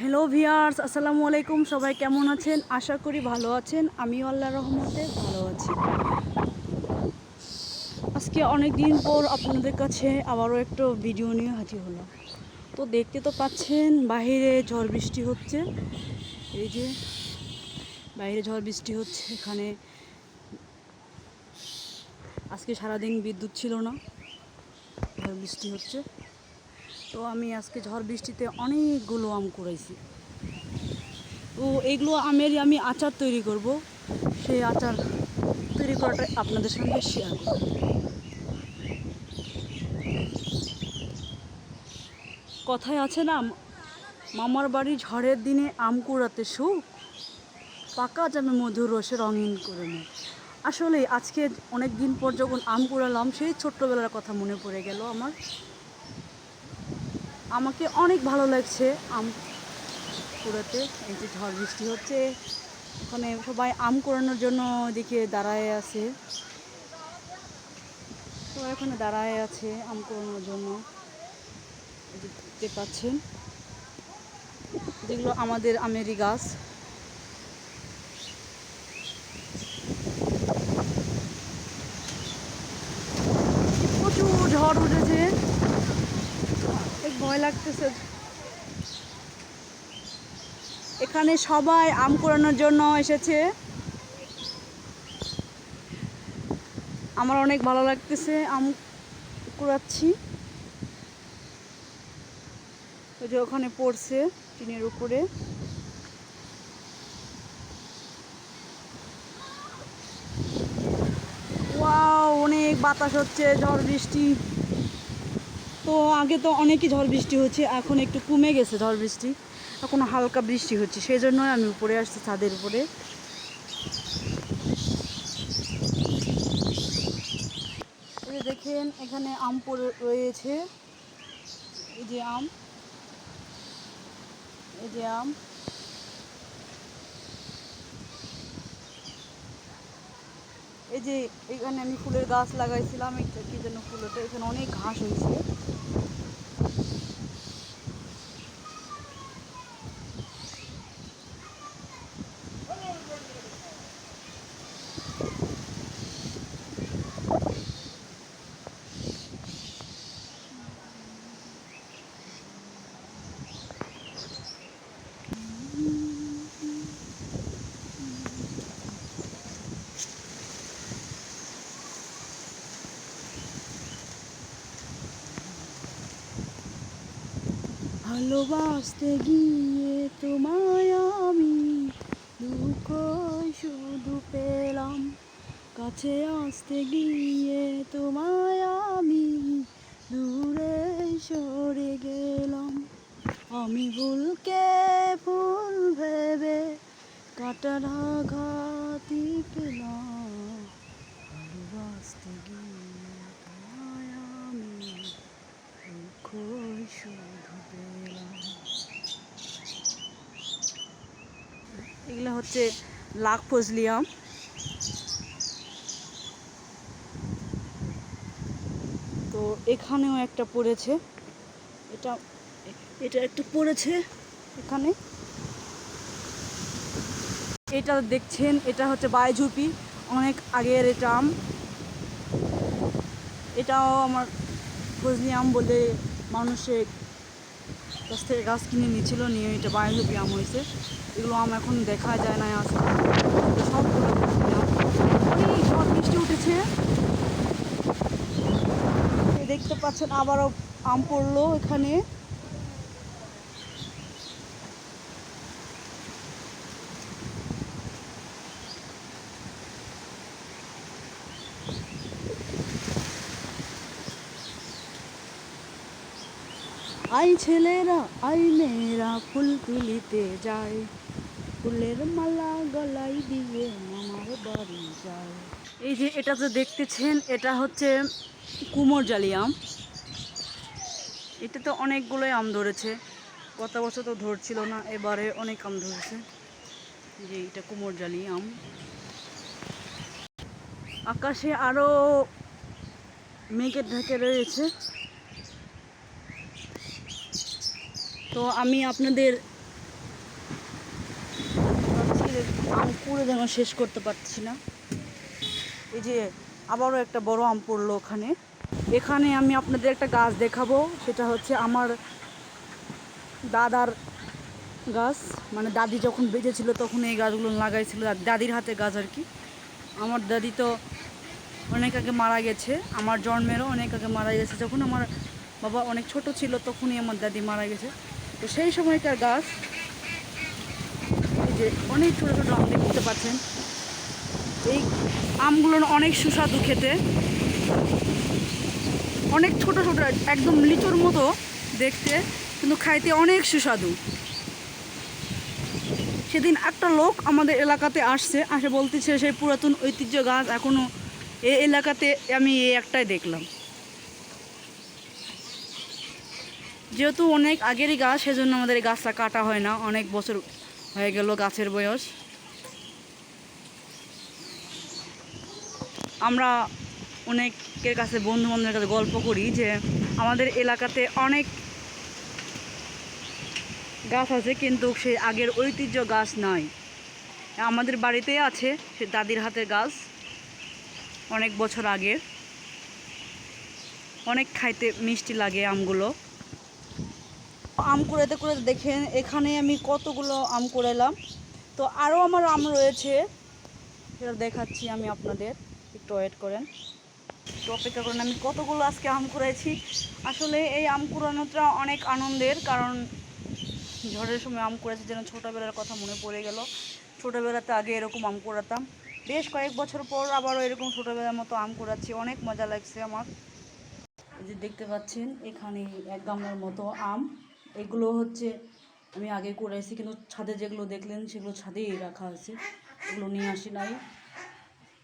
Hello viewers আসসালামু আলাইকুম সবাই কেমন আছেন? আশা করি ভালো আছেন। আমিও আল্লাহ রহমতে ভালো আছি। আজকে অনেক দিন পর আপনাদের কাছে আবারও একটা ভিডিও নিয়ে হাজির হলাম। তো দেখতে তো পাচ্ছেন বাইরে ঝড় বৃষ্টি হচ্ছে। এই যে বাইরে ঝড় বৃষ্টি হচ্ছে, এখানে আজকে সারাদিন বিদ্যুৎ ছিল না। ঝড় বৃষ্টি হচ্ছে। তো আমি আজকে ঝড় বৃষ্টিতে অনেকগুলো আম কুড়াইছি। তো এগুলো আমের আমি আচার তৈরি করব। সেই আচার তৈরি করাটা আপনাদের সঙ্গে শেয়ার করব। কথায় আছে না, মামার বাড়ি ঝড়ের দিনে আম কুড়াতে সুখ, পাকা যাবে মধুর রসে রঙিন করে নেয়। আসলে আজকে অনেক দিন পর যখন আম কুড়ালাম, সেই ছোট্টবেলার কথা মনে পড়ে গেল আমার। আমাকে অনেক ভালো লাগছে। আম কুড়াতে এই যে ঝড় বৃষ্টি হচ্ছে, ওখানে সবাই আম কুড়ানোর জন্য দিকে দাঁড়ায় আছে। সবাই ওখানে দাঁড়ায় আছে আম কুড়ানোর জন্য। দেখতে পাচ্ছেন, যেগুলো আমাদের আমেরি গাছ প্রচুর ঝড় উঠেছে অনেক ভয় লাগতেছে। এখানে সবাই আম কুড়ানোর জন্য এসেছে। আমার অনেক ভালো লাগতেছে আম কুড়াচ্ছি ওই যে ওখানে পড়ছে টিনের উপরে। অনেক বাতাস হচ্ছে, ঝড় বৃষ্টি। তো আগে তো অনেকই ঝড় বৃষ্টি হচ্ছে, এখন একটু কমে গেছে ঝড় বৃষ্টি। এখন হালকা বৃষ্টি হচ্ছে সেই জন্যই আমি উপরে আসছি ছাদের উপরে। দেখেন, এখানে আম পড়ে রয়েছে। এই যে আম। এই যে আম। এই যে এখানে আমি ফুলের গাছ লাগাইছিলাম এই কি যেন ফুল ওটা এখানে অনেক ঘাস হয়েছে ভালোবাসতে গিয়ে তোমায় আমি দুঃখ শুধু পেলাম। কাছে আসতে গিয়ে তোমায় আমি দূরে সরে গেলাম। আমি ভুলকে ফুল ভেবে কাটার আঘাতি পেলাম। ভালোবাসতে গিয়ে তোমায় আমি দুঃখ শুধু এগুলো হচ্ছে লাখ ফজলিয়াম। তো এখানেও একটা পড়েছে। এটা এটা একটা পড়েছে এখানে। এটা দেখছেন, এটা হচ্ছে বাইঝুপি, অনেক আগের এটা আম। এটাও আমার ফজলি আম বলে মানুষের কাছ থেকে গাছ কিনে নিয়েছিল, নিয়ে এটা বাইরে আম হয়েছে। এগুলো আম এখন দেখা যায় না আসলে সবগুলো অনেক ঝড় বৃষ্টি উঠেছে? দেখতে পাচ্ছেন, আবারও আম পড়ল এখানে। আই ছেলেরা, আই মেয়েরা ফুল তুলিতে যায়। ফুলের মালা গলাই দিয়ে মামার বাড়ি যায়। এই যে এটা যে দেখতেছেন, এটা হচ্ছে কুমোর জালি আম। এটা তো অনেকগুলোই আম ধরেছে। গত বছর তো ধরছিল না, এবারে অনেক আম ধরেছে। যে এটা কুমোর জালি আম। আকাশে আরও মেঘের ঢেকে রয়েছে। তো আমি আপনাদের আম পুরো যেন শেষ করতে পারছি না। এই যে আবারও একটা বড় আম পড়ল ওখানে। এখানে আমি আপনাদের একটা গাছ দেখাবো, সেটা হচ্ছে আমার দাদার গাছ। মানে দাদি যখন বেঁচেছিল তখন এই গাছগুলো লাগাইছিল দাদির হাতে গাছ আর কি। আমার দাদি তো অনেক আগে মারা গেছে, আমার জন্মেরও অনেক আগে মারা গেছে। যখন আমার বাবা অনেক ছোট ছিল তখনই আমার দাদি মারা গেছে। তো সেই সময়কার গাছ যে অনেক ছোটো ছোটো আম দেখতে পাচ্ছেন। এই আমগুলো অনেক সুস্বাদু খেতে। অনেক ছোট ছোট, একদম লিচুর মতো দেখতে, কিন্তু খাইতে অনেক সুস্বাদু। সেদিন একটা লোক আমাদের এলাকাতে আসছে, আসে বলতেছে সেই পুরাতন ঐতিহ্য গাছ এখনও এই এলাকাতে আমি এই একটাই দেখলাম। যেহেতু অনেক আগেরই গাছ, সেজন্য আমাদের এই গাছটা কাটা হয় না। অনেক বছর হয়ে গেল গাছের বয়স। আমরা অনেকের কাছে বন্ধু বান্ধবের কাছে গল্প করি যে আমাদের এলাকাতে অনেক গাছ আছে, কিন্তু সেই আগের ঐতিহ্য গাছ নাই। আমাদের বাড়িতে আছে সে দাদির হাতের গাছ, অনেক বছর আগের। অনেক খাইতে মিষ্টি লাগে আমগুলো। আম কুড়াতে কুড়াতে দেখেন, এখানে আমি কতগুলো আম কুড়ালাম তো আরও আমার আম রয়েছে। সেটা দেখাচ্ছি আমি আপনাদের। একটু ওয়েট করেন। একটু অপেক্ষা করেন, আমি কতগুলো আজকে আম কুড়াইছি। আসলে এই আম কুড়ানোটা অনেক আনন্দের, কারণ ঝড়ের সময় আম কুড়াইছি যেন ছোটোবেলার কথা মনে পড়ে গেল। ছোটোবেলাতে আগে এরকম আম কুড়াতাম। বেশ কয়েক বছর পর আবারও এরকম ছোটোবেলার মতো আম কুড়াচ্ছি। অনেক মজা লাগছে আমার। যে দেখতে পাচ্ছেন, এখানে এক গামলার মতো আম। এগুলো হচ্ছে আমি আগে করে করেছি কিন্তু ছাদে যেগুলো দেখলেন সেগুলো ছাদেই রাখা আছে। এগুলো নিয়ে আসি নাই।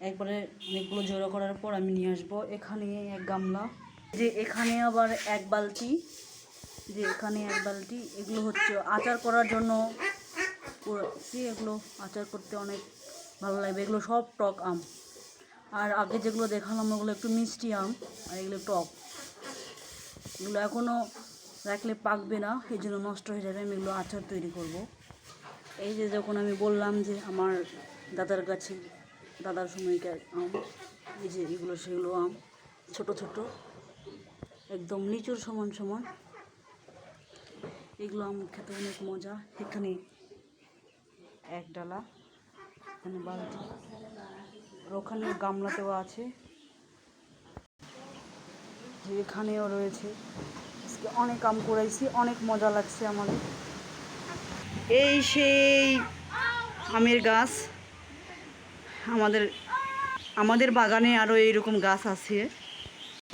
একবারে অনেকগুলো জড়ো করার পর আমি নিয়ে আসব। এখানে এক গামলা। যে এখানে আবার এক বালতি। যে এখানে এক বালতি। এগুলো হচ্ছে আচার করার জন্য করেছি। এগুলো আচার করতে অনেক ভালো লাগবে এগুলো সব টক আম। আর আগে যেগুলো দেখালাম ওগুলো একটু মিষ্টি আম, আর এগুলো টক। এগুলো এখনও রাখলে পাকবে না এই জন্য নষ্ট হয়ে যাবে, আমি এগুলো আচার তৈরি করব। এই যে যখন আমি বললাম যে আমার দাদার কাছে, দাদার সময়কার আম, এই যে এগুলো সেগুলো আম, ছোট ছোট, একদম নিচুর সমান সমান, এগুলো আম খেতে অনেক মজা। এখানে এক ডালা, এখানে বালতি ওখানে গামলাতেও আছে। এখানেও রয়েছে। আজকে অনেক আম কুড়াইছি অনেক মজা লাগছে আমাদের। এই সেই আমের গাছ। আমাদের আমাদের বাগানে আরও এইরকম গাছ আছে।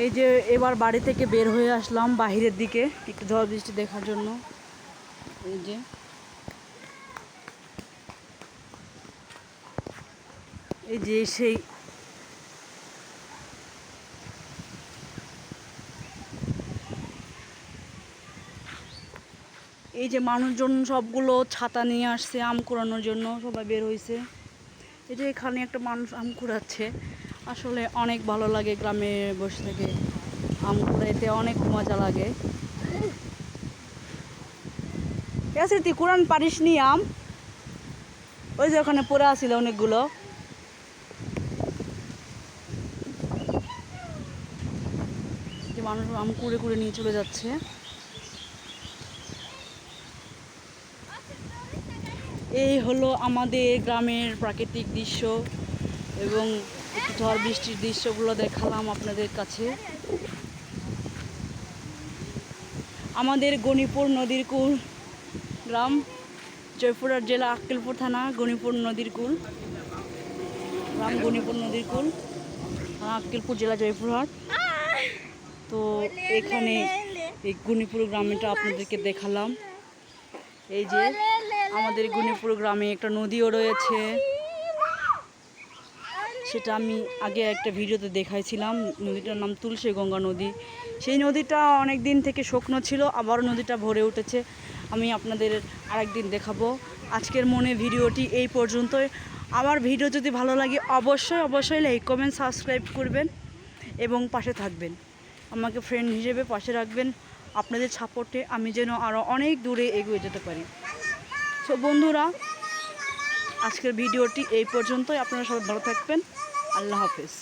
এই যে এবার বাড়ি থেকে বের হয়ে আসলাম বাহিরের দিকে একটু ঝড় বৃষ্টি দেখার জন্য। এই যে। এই যে সেই এই যে মানুষজন সবগুলো ছাতা নিয়ে আসছে, আম কুড়ানোর জন্য সবাই বের হয়েছে এই যে এখানে একটা মানুষ আম কুড়াচ্ছে। আসলে অনেক ভালো লাগে গ্রামে বসে থেকে আম কুড়াইতে, অনেক মজা লাগে। আছে তুই কুড়ান পারিস নি আম? ওই যে ওখানে পড়ে আসছিল অনেকগুলো। মানুষ আম কুড়ে কুড়ে নিয়ে চলে যাচ্ছে। এই হলো আমাদের গ্রামের প্রাকৃতিক দৃশ্য এবং ঝড় বৃষ্টির দৃশ্যগুলো দেখালাম আপনাদের কাছে। আমাদের গণিপুর নদীর কুল গ্রাম, জয়পুরহাট জেলা, আক্কেলপুর থানা, গণিপুর নদীর কুল। গ্রাম গণিপুর নদীর কুল আক্কেলপুর জেলা, জয়পুরহাট। তো এখানে এই গণিপুর গ্রামটা আপনাদেরকে দেখালাম। এই যে আমাদের গুণীপুর গ্রামে একটা নদীও রয়েছে। সেটা আমি আগে একটা ভিডিওতে দেখাইছিলাম। নদীটার নাম তুলসী গঙ্গা নদী। সেই নদীটা অনেক দিন থেকে শুকনো ছিল আবার নদীটা ভরে উঠেছে। আমি আপনাদের আরেকদিন দেখাবো। আজকের মনে ভিডিওটি এই পর্যন্তই। আমার ভিডিও যদি ভালো লাগে, অবশ্যই অবশ্যই লাইক, কমেন্ট, সাবস্ক্রাইব করবেন এবং পাশে থাকবেন। আমাকে ফ্রেন্ড হিসেবে পাশে রাখবেন। আপনাদের সাপোর্টে আমি যেন আরও অনেক দূরে এগিয়ে যেতে পারি। সো বন্ধুরা আজকের ভিডিওটি এই পর্যন্তই। আপনারা সবাই ভালো থাকবেন। আল্লাহ হাফেজ।